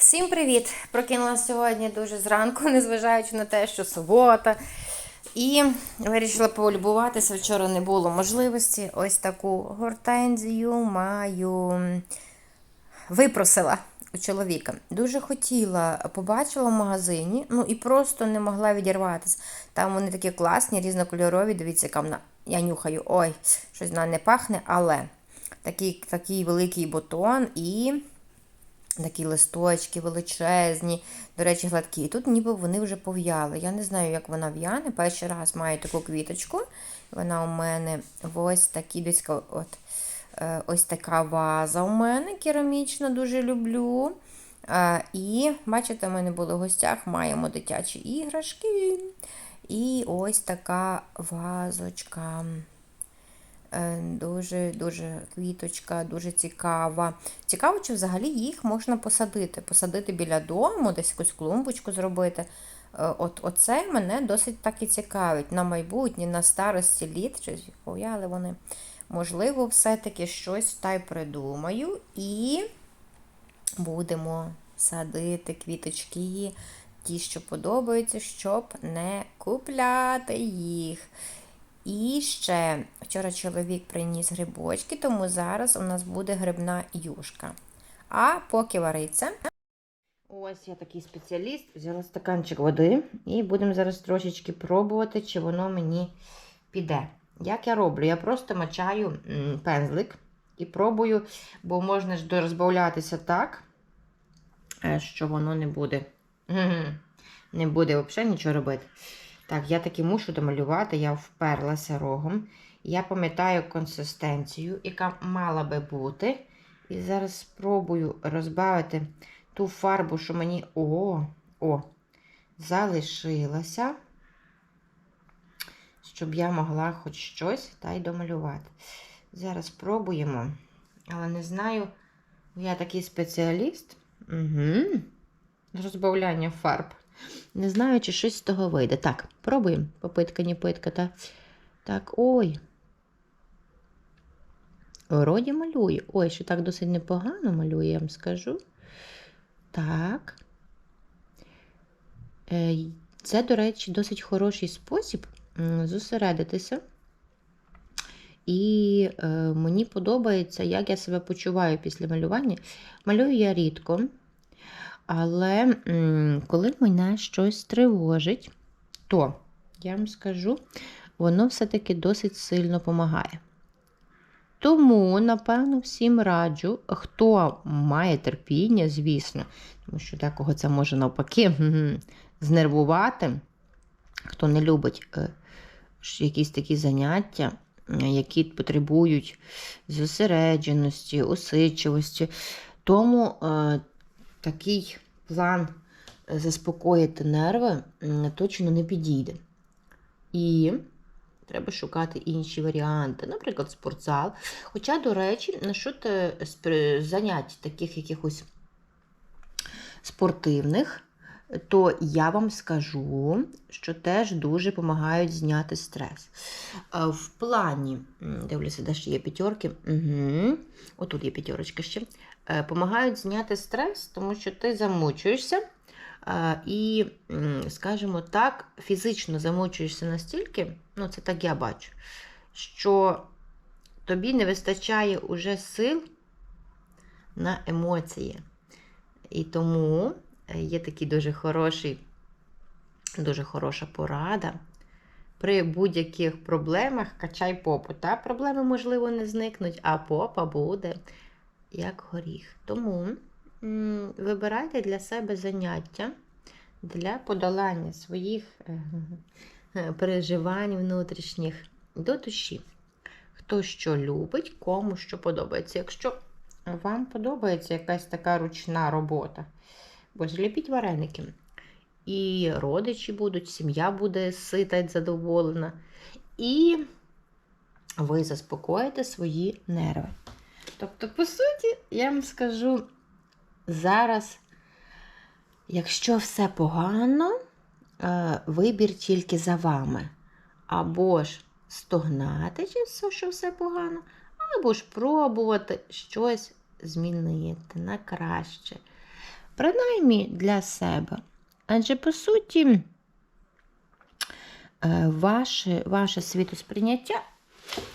Всім привіт! Прокинулася сьогодні дуже зранку, незважаючи на те, що субота. І вирішила полюбуватися. Вчора не було можливості. Ось таку гортензію маю. Випросила у чоловіка. Дуже хотіла, побачила в магазині, ну і просто не могла відірватися. Там вони такі класні, різнокольорові. Дивіться, яка вона. Я нюхаю. Ой, щось вона не пахне, але такий, такий великий бутон і такі листочки величезні, до речі, гладкі. І тут ніби вони вже пов'яли. Я не знаю, як вона в'яне. Перший раз маю таку квіточку. Вона у мене ось такі десь от. Е, Ось така ваза у мене керамічна, дуже люблю. Е, І, бачите, в мене були в гостях, маємо дитячі іграшки. І ось така вазочка. Е, Дуже дуже квіточка, дуже цікава. Цікаво, чи взагалі їх можна посадити. Посадити біля дому, десь якусь клумбочку зробити. Е, От Оце мене досить так і цікавить. На майбутнє, на старості літ, щось пов'яли вони. Можливо, все-таки щось та й придумаю. І будемо садити квіточки, ті, що подобаються, щоб не купляти їх. І ще вчора чоловік приніс грибочки, тому зараз у нас буде грибна юшка. А поки вариться. Ось я такий спеціаліст, взяла стаканчик води і будемо зараз трошечки пробувати, чи воно мені піде. Як я роблю? Я просто мачаю пензлик і пробую, бо можна ж розбавлятися так, е, що воно не буде. Не буде взагалі нічого робити. Так, я таки мушу домалювати, я вперлася рогом. Я пам'ятаю консистенцію, яка мала би бути. І зараз спробую розбавити ту фарбу, що мені о, о, залишилася, щоб я могла хоч щось та й домалювати. Зараз спробуємо, але не знаю, я такий спеціаліст. Угу. Розбавляння фарб. Не знаю, чи щось з того вийде. Так, пробуємо. Попитка, не питка. Та... Так, ой. Вроді малює. Ой, що так досить непогано малює, я вам скажу. Так. Е, Це, до речі, досить хороший спосіб зосередитися. І е, мені подобається, як я себе почуваю після малювання. Малюю я рідко. Але коли мене щось тривожить, то я вам скажу, воно все-таки досить сильно допомагає. Тому, напевно, всім раджу, хто має терпіння, звісно, тому що декого це може навпаки знервувати, хто не любить е, якісь такі заняття, е, які потребують зосередженості, усидчивості. Тому е, такий план е, заспокоїти нерви точно не підійде. І треба шукати інші варіанти, наприклад, спортзал. Хоча, до речі, насчет занять таких якихось спортивних, то я вам скажу, що теж дуже допомагають зняти стрес. Е, В плані, дивлюся, де ще є п'ятерки. Угу. Отут є п'ятерочка ще. Е, Помагають зняти стрес, тому що ти замучуєшся. е, І, скажімо так, фізично замучуєшся настільки, ну це так я бачу, що тобі не вистачає уже сил на емоції. І тому е, є такий дуже хороший, дуже хороша порада. При будь-яких проблемах качай попу. Та проблеми, можливо, не зникнуть, а попа буде як горіх. Тому вибирайте для себе заняття для подолання своїх е, е, переживань внутрішніх до душі. Хто що любить, кому що подобається. Якщо вам подобається якась така ручна робота, бо зліпіть вареники. І родичі будуть, сім'я буде сита й задоволена. І ви заспокоїте свої нерви. Тобто, по суті, я вам скажу зараз, якщо все погано, е, вибір тільки за вами. Або ж стогнати, все, що все погано, або ж пробувати щось змінити на краще. принаймні для себе. Адже по суті, е, ваше, ваше світосприйняття.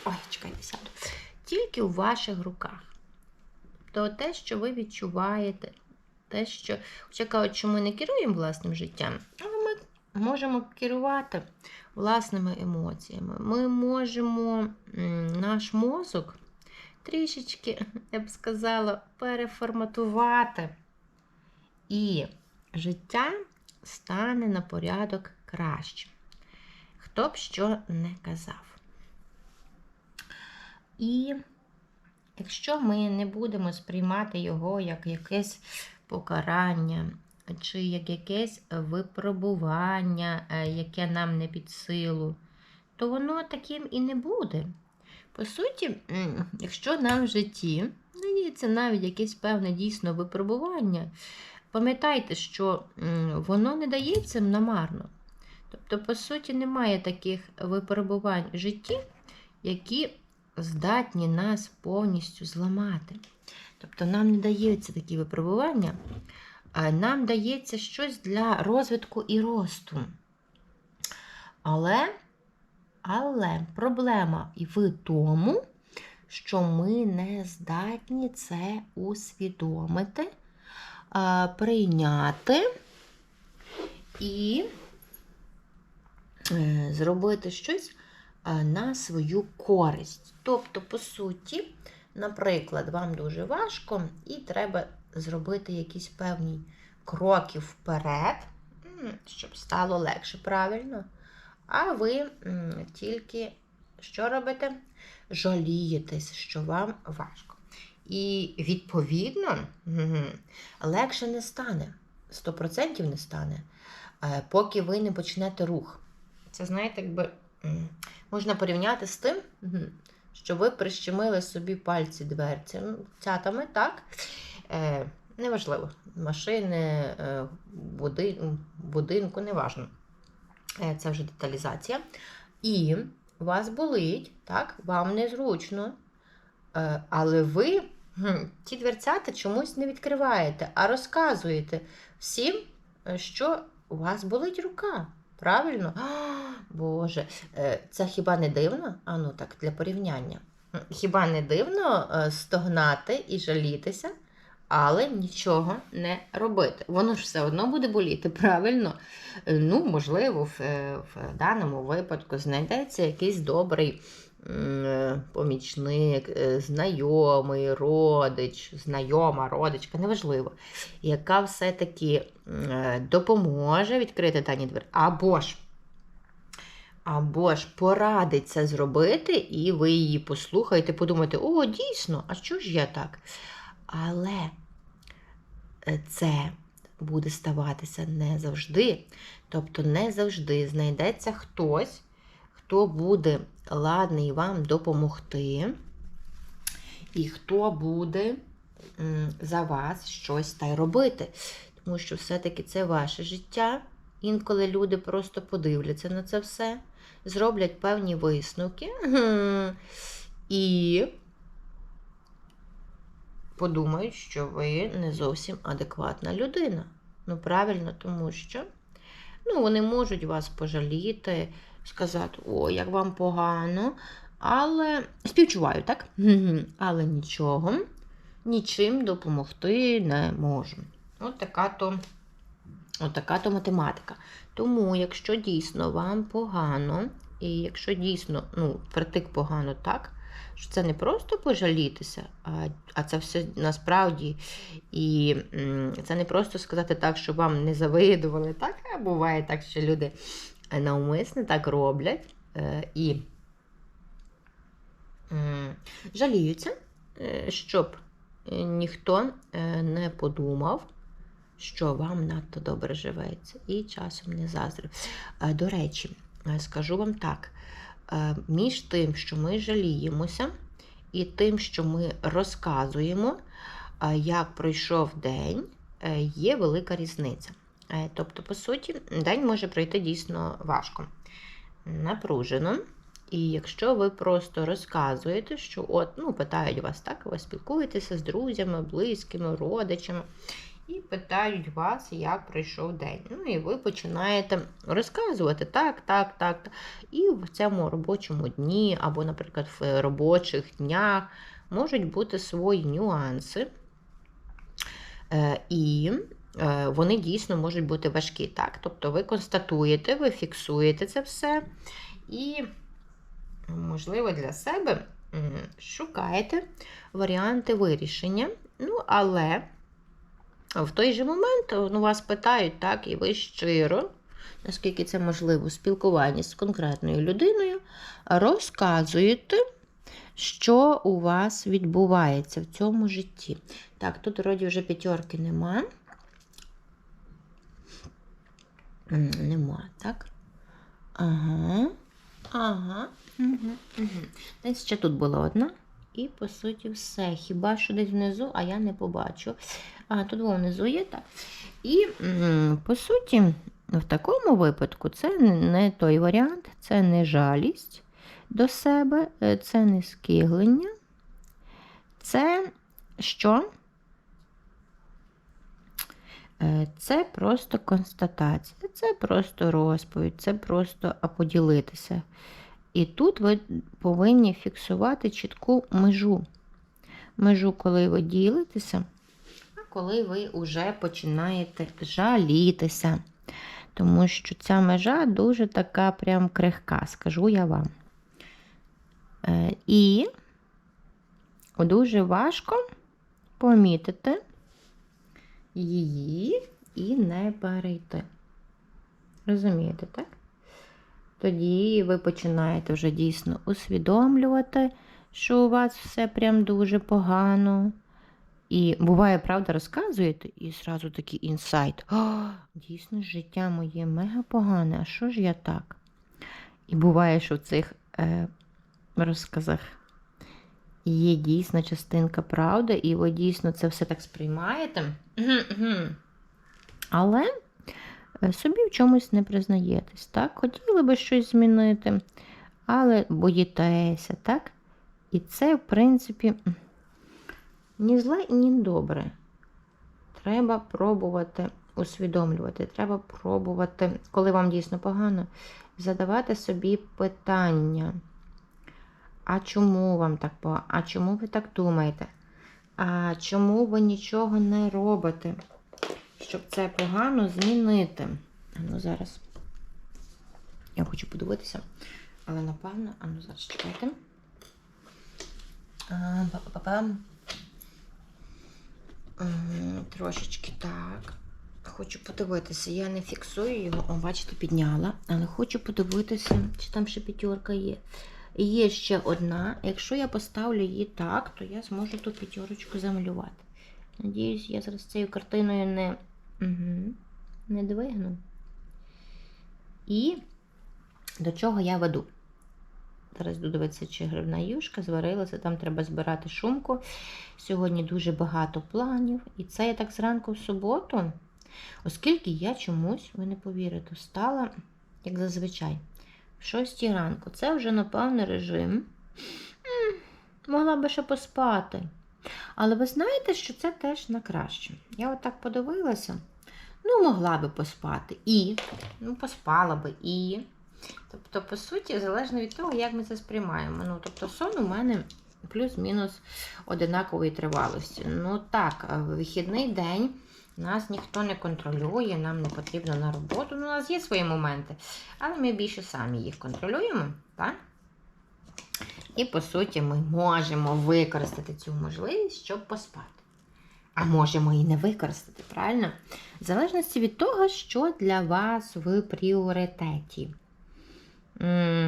Ой, чекайте, сяду. Тільки у ваших руках. То те, що ви відчуваєте, те, що, хоча кажуть, що ми не керуємо власним життям, але ми можемо керувати власними емоціями. Ми можемо наш мозок трішечки, я б сказала, переформатувати. І життя стане на порядок краще. Хто б що не казав. І якщо ми не будемо сприймати його як якесь покарання, чи як якесь випробування, е, яке нам не під силу, то воно таким і не буде. По суті, якщо нам в житті дається навіть якесь певне дійсно випробування, пам'ятайте, що воно не дається намарно. Тобто, по суті, немає таких випробувань в житті, які здатні нас повністю зламати. Тобто нам не дається такі випробування, а нам дається щось для розвитку і росту. Але, але проблема і в тому, що ми не здатні це усвідомити, прийняти і е, зробити щось на свою користь. Тобто, по суті, наприклад, вам дуже важко, і треба зробити якісь певні кроки вперед, щоб стало легше, правильно? А ви тільки що робите? Жалієтесь, що вам важко. І відповідно легше не стане. 100% не стане, е, поки ви не почнете рух. Це, знаєте, якби можна порівняти з тим, що ви прищемили собі пальці дверці ну, цятами, так? Е, неважливо, машини, е, будинку, неважно. Е, це вже деталізація. І вас болить, так, вам незручно. Е, але ви ті дверцята чомусь не відкриваєте, а розказуєте всім, е, що у вас болить рука. Правильно? О, Боже, е, це хіба не дивно? А ну так, для порівняння. Хіба не дивно е, стогнати і жалітися, але нічого не робити? Воно ж все одно буде боліти, правильно? Е, Ну, можливо, в, в даному випадку знайдеться якийсь добрий помічник, е, знайомий, родич, знайома, родичка, неважливо, яка все-таки е, допоможе відкрити дані двері. Або ж або ж порадить це зробити, і ви її послухаєте, подумаєте, о, дійсно, а що ж я так? Але е, це буде ставатися не завжди. Тобто не завжди знайдеться хтось, хто буде ладний вам допомогти, і хто буде за вас щось та й робити. Тому що все-таки це ваше життя. Інколи люди просто подивляться на це все, зроблять певні висновки і подумають, що ви не зовсім адекватна людина. Ну, правильно, тому що ну, вони можуть вас пожаліти, сказати, о, як вам погано, але співчуваю, так? Але нічого, нічим допомогти не можу. От така то. От така то математика. Тому, якщо дійсно вам погано, і якщо дійсно ну, притик погано так, що це не просто пожалітися, а, а це все насправді. І це не просто сказати так, що вам не завидували. Так, буває так, що люди навмисне так роблять е, і жаліються, е, щоб е, ніхто не подумав що вам надто добре живеться, і часом не заздрив. До речі, скажу вам так: між тим, що ми жаліємося, і тим, що ми розказуємо, як пройшов день, є велика різниця. Е, Тобто, по суті, день може пройти дійсно важко, напружено. І якщо ви просто розказуєте, що от, ну, питають вас так, ви спілкуєтеся з друзями, близькими, родичами, і питають вас, як пройшов день. Ну і ви починаєте розказувати так, так, так. І в цьому робочому дні, або, наприклад, в робочих днях можуть бути свої нюанси. Е, І вони дійсно можуть бути важкі. Так? Тобто ви констатуєте, ви фіксуєте це все і, можливо, для себе шукаєте варіанти вирішення. Ну, але в той же момент ну, вас питають, так, і ви щиро, наскільки це можливо, в спілкуванні з конкретною людиною, розказуєте, що у вас відбувається в цьому житті. Так, тут вроді вже п'ятерки нема. М, Нема, так? Ага. Ага. Угу, угу. Десь ще тут була одна. І, по суті, все. Хіба що десь внизу, а я не побачу. А, тут внизу є, так. І, по суті, в такому випадку це не той варіант, це не жалість до себе, е, це не скиглення. Це що? Е, Це просто констатація, це просто розповідь, це просто поділитися. І тут ви повинні фіксувати чітку межу. Межу, коли ви ділитеся, а коли ви вже починаєте жалітися. Тому що ця межа дуже така прям крихка, скажу я вам. Е, І дуже важко помітити її і не перейти. Розумієте, так? Тоді ви починаєте вже дійсно усвідомлювати, що у вас все прям дуже погано. І буває, правда, розказуєте, і зразу такий інсайт. О, дійсно, життя моє мега погане, а що ж я так? І буває, що в цих е, розказах є дійсна частинка правди, і ви дійсно це все так сприймаєте. Але е, собі в чомусь не признаєтесь. так? Хотіли би щось змінити, але боїтеся, так? І це, в принципі, ні зле, ні добре. Треба пробувати усвідомлювати, треба пробувати, коли вам дійсно погано, задавати собі питання. А чому вам так? А чому ви так думаєте? А чому ви нічого не робите, щоб це погано змінити? Ну зараз. Я хочу подивитися, але напевно, а ну зараз чекайте. Па-па-па. М, Трошечки так. Хочу подивитися. Я не фіксую його, о, бачите, підняла, але хочу подивитися, чи там ще п'ятерка є. Є ще одна. Якщо я поставлю її так, то я зможу ту п'ятерочку замалювати. Надіюсь, я зараз цією картиною не, угу, не двигну. І до чого я веду? Зараз додивитися, чи гривна юшка зварилася, там треба збирати шумку. Сьогодні дуже багато планів. І це я так зранку в суботу, оскільки я чомусь, ви не повірите, встала, як зазвичай, 6 ранку. Це вже, напевно, режим. Могла би ще поспати. Але ви знаєте, що це теж на краще. Я отак подивилася. Ну, могла би поспати. І, ну, поспала би і. Тобто, по суті, залежно від того, як ми це сприймаємо. Ну, тобто, сон у мене плюс-мінус одинакової тривалості. Ну так, вихідний день нас ніхто не контролює, нам не потрібно на роботу. Ну, у нас є свої моменти, але ми більше самі їх контролюємо. так? І, по суті, ми можемо використати цю можливість, щоб поспати. А можемо і не використати, правильно? В залежності від того, що для вас в пріоритеті.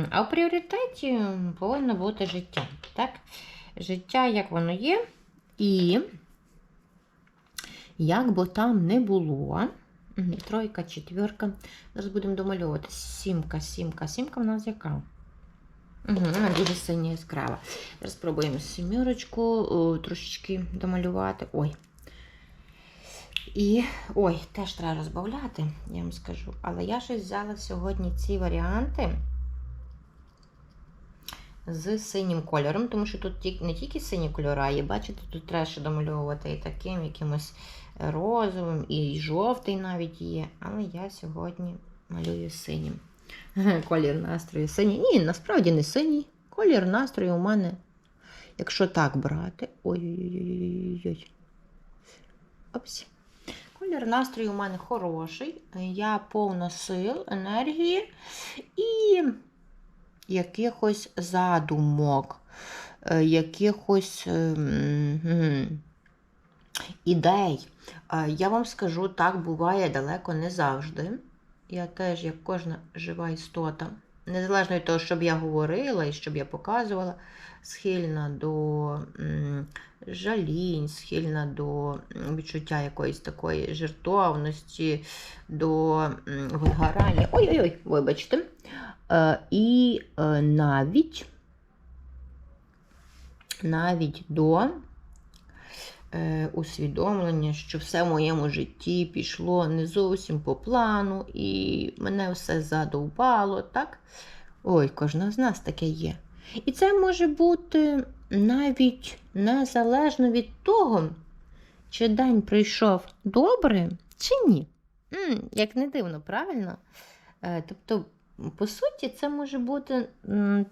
А в пріоритеті повинно бути життя. Так? Життя, як воно є, і як би там не було. Тройка, четверка. Зараз будемо домальовувати. Сімка, сімка. Сімка в нас яка? Угу, вона дуже синя яскрава. Зараз спробуємо сімерочку о, трошечки домалювати. Ой. І, ой, теж треба розбавляти, я вам скажу. Але я щось взяла сьогодні ці варіанти з синім кольором, тому що тут не тільки сині кольори, а є, бачите, тут треба ще домальовувати і таким якимось розовим, і жовтий навіть є. Але я сьогодні малюю синім. Колір настрою синій. Ні, насправді не синій. Колір настрою у мене, якщо так брати. Ой-ой-ой. Опс. Колір настрою у мене хороший. Я повна сил, енергії і якихось задумок, е, якихось ем, ідей. Е, Я вам скажу, так буває далеко не завжди. Я теж, як кожна жива істота, незалежно від того, щоб я говорила і щоб я показувала, схильна до жалінь, схильна до відчуття якоїсь такої жертовності, до вигорання. Ой-ой-ой, вибачте. Е, і е, навіть, навіть до усвідомлення, що все в моєму житті пішло не зовсім по плану, і мене все задовбало, так? Ой, кожного з нас таке є. І це може бути навіть незалежно від того, чи день прийшов добре, чи ні. Як не дивно, правильно? Е, тобто, по суті, це може бути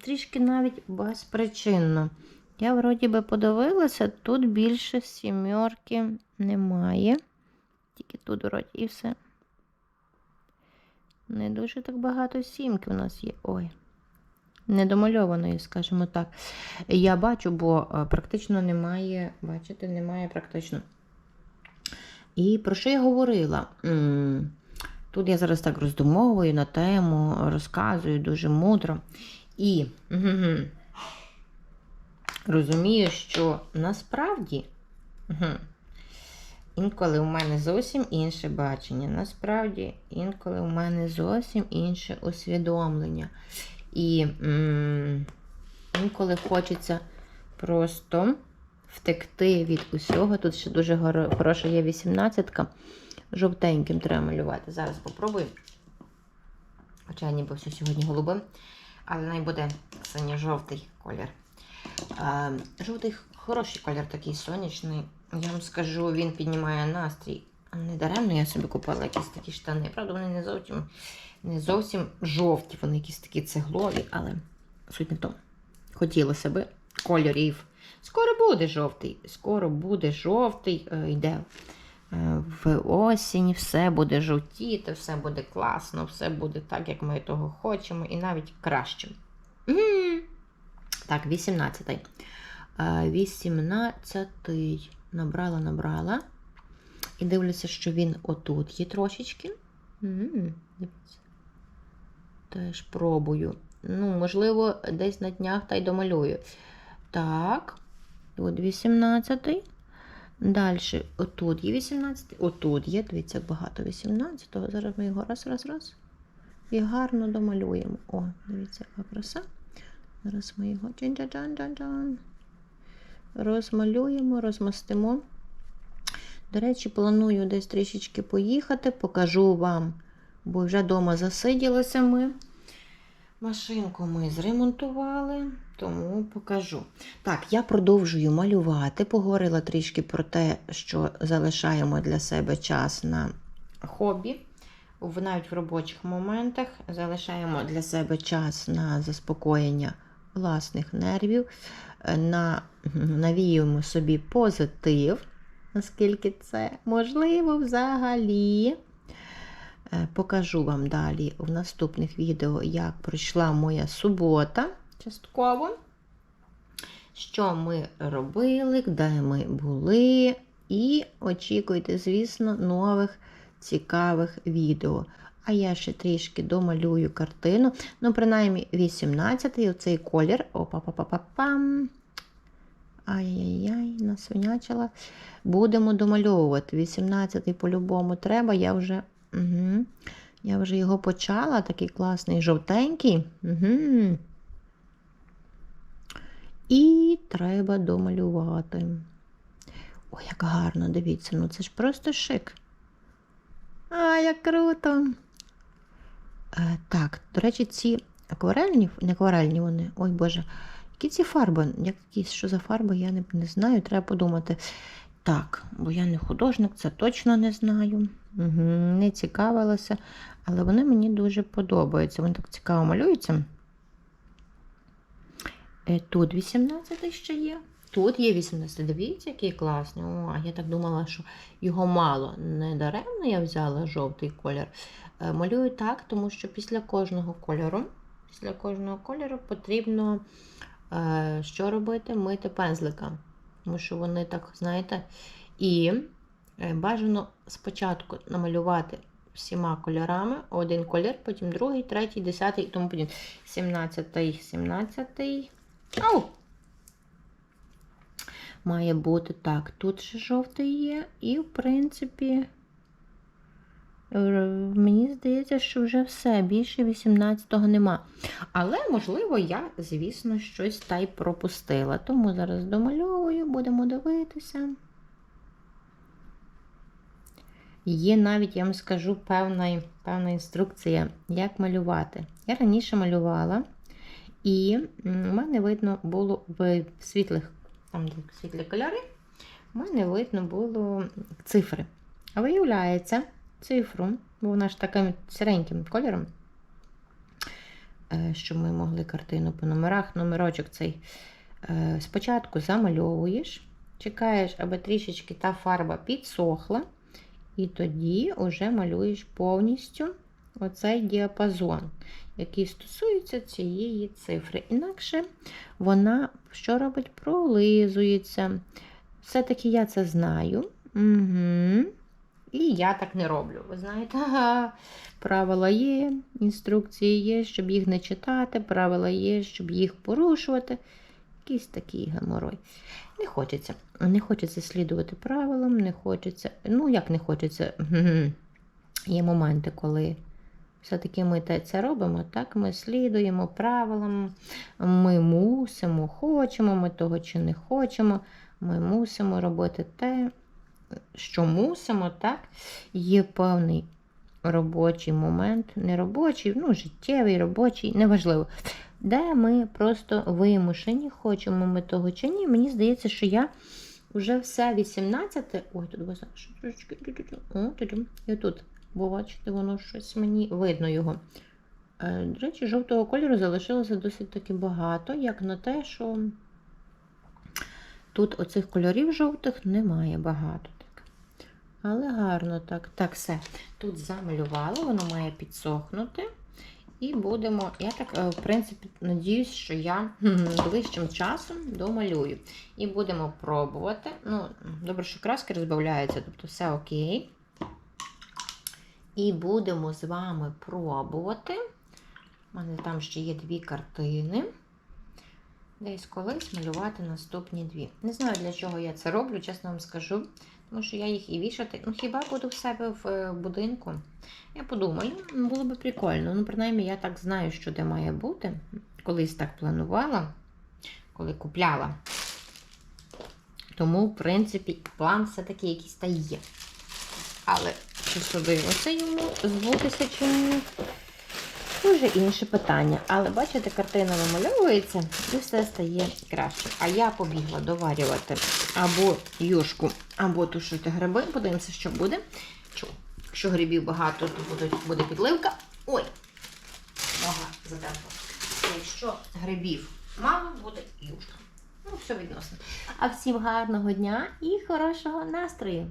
трішки навіть безпричинно. Я вроді би подивилася, тут більше сімерки немає. Тільки тут вроді і все. Не дуже так багато сімки у нас є. Ой. Недомальованої, скажімо так. Я бачу, бо е, практично немає, бачите, немає практично. І про що я говорила? Тут я зараз так роздумовую на тему, розказую дуже мудро. І розумію, що насправді мгм, інколи у мене зовсім інше бачення. Насправді, інколи у мене зовсім інше усвідомлення. І м, інколи хочеться просто втекти від усього. Тут ще дуже хороша є 18-ка. Жовтеньким треба малювати. Зараз попробую. Хоча ніби все сьогодні голубим. Але най буде синьо-жовтий колір. Жовтий хороший колір, такий сонячний. Я вам скажу, він піднімає настрій. Не даремно я собі купила якісь такі штани. Правда, вони не зовсім, не зовсім жовті, вони якісь такі цеглові, але суть не тому. Хотілося би кольорів. Скоро буде жовтий. Скоро буде жовтий. Е, Йде е, в осінь, все буде жовтіти, все буде класно, все буде так, як ми того хочемо, і навіть краще. М. Так, 18-й. 18-й. Набрала, набрала. І дивлюся, що він отут є трошечки. Дивіться. Теж пробую. Ну, можливо, десь на днях та й домалюю. Так. От 18-й. Далі, отут є 18-й. Отут є, дивіться, як багато 18-го. Зараз ми його раз, раз, раз. І гарно домалюємо. О, дивіться, яка краса. Зараз ми його. Розмалюємо, розмастимо. До речі, планую десь трішечки поїхати, покажу вам, бо вже вдома засиділися ми. Машинку ми зремонтували, тому покажу. Так, я продовжую малювати. Поговорила трішки про те, що залишаємо для себе час на хобі. В навіть в робочих моментах залишаємо для себе час на заспокоєння власних нервів, на, навіюємо собі позитив, наскільки це можливо взагалі. Е, Покажу вам далі в наступних відео, як пройшла моя субота частково. Що ми робили, де ми були. І очікуйте, звісно, нових цікавих відео. А я ще трішки домалюю картину. Ну, принаймні, 18-й оцей колір. Опа-па-па-па-пам. Ай-яй-яй, насонячила. Будемо домальовувати. 18-й по-любому треба. Я вже угу, я вже його почала. Такий класний жовтенький. Угу. І треба домалювати. Ой, як гарно, дивіться, ну це ж просто шик. А, як круто! Е, так, до речі, ці акварельні, не акварельні вони, ой Боже, які ці фарби? Якісь, що за фарби, я не, не знаю, треба подумати. Так, бо я не художник, це точно не знаю. Угу, не цікавилася, але вони мені дуже подобаються. Вони так цікаво малюються. Е, Тут 18 ще є. Тут є 18. Дивіться, який класний. О, я так думала, що його мало. Не даремно я взяла жовтий колір. Е, Малюю так, тому що після кожного кольору, після кожного кольору потрібно е, що робити? Мити пензлика. Тому що вони так, знаєте, і е, бажано спочатку намалювати всіма кольорами. Один колір, потім другий, третій, десятий і тому подібне. 17, 17. Ау! Має бути так. Тут ще жовтий є, і, в принципі, е, мені здається, що вже все. Більше 18-го нема. Але, можливо, я, звісно, щось та й пропустила. Тому зараз домальовую, будемо дивитися. Є навіть, я вам скажу, певна, певна інструкція, як малювати. Я раніше малювала, і в мене видно було в світлих, там світлі кольори, в мене видно було цифри. А виявляється, цифру, бо вона ж таким сіреньким кольором, е, щоб ми могли картину по номерах, номерочок цей е, спочатку замальовуєш, чекаєш, аби трішечки та фарба підсохла, і тоді вже малюєш повністю оцей діапазон, який стосується цієї цифри. Інакше вона що робить? Пролизується. Все-таки я це знаю. Угу. І я так не роблю. Ви знаєте, ага, правила є, інструкції є, щоб їх не читати, правила є, щоб їх порушувати. Якийсь такий геморой. Не хочеться. Не хочеться слідувати правилам, не хочеться. Ну, як не хочеться. Є моменти, коли все-таки ми це робимо, так? Ми слідуємо правилам, ми мусимо, хочемо, ми того чи не хочемо. Ми мусимо робити те, що мусимо, так? Є певний робочий момент, не робочий, ну, життєвий, робочий, неважливо. Де ми просто вимушені, хочемо ми того чи ні. Мені здається, що я вже все 18. Ой, тут. О, і тут. Бо бачите, воно щось мені видно його. Е, До речі, жовтого кольору залишилося досить таки багато, як на те, що тут оцих кольорів жовтих немає багато. Але гарно так. Так, все. Тут замалювала, воно має підсохнути. І будемо, я так, е, в принципі, надіюсь, що я ближчим часом домалюю. І будемо пробувати. Ну, добре, що краски розбавляються, тобто все окей. І будемо з вами пробувати. У мене там ще є дві картини. Десь колись малювати наступні дві. Не знаю, для чого я це роблю, чесно вам скажу. Тому що я їх і вішати. Ну, хіба буду в себе в е, будинку? Я подумаю, було б прикольно. Ну, принаймні, я так знаю, що де має бути. Колись так планувала, коли купляла. Тому, в принципі, план все-таки якийсь та є. Але чи судилося йому збутися чи? Дуже інше питання. Але бачите, картина вимальовується і все стає краще. А я побігла доварювати або юшку, або тушити гриби. Подивимося, що буде. Чу. Якщо грибів багато, то буде підливка. Ой! Нога затерпла. Якщо грибів мало, буде юшка. Ну, все відносно. А всім гарного дня і хорошого настрою!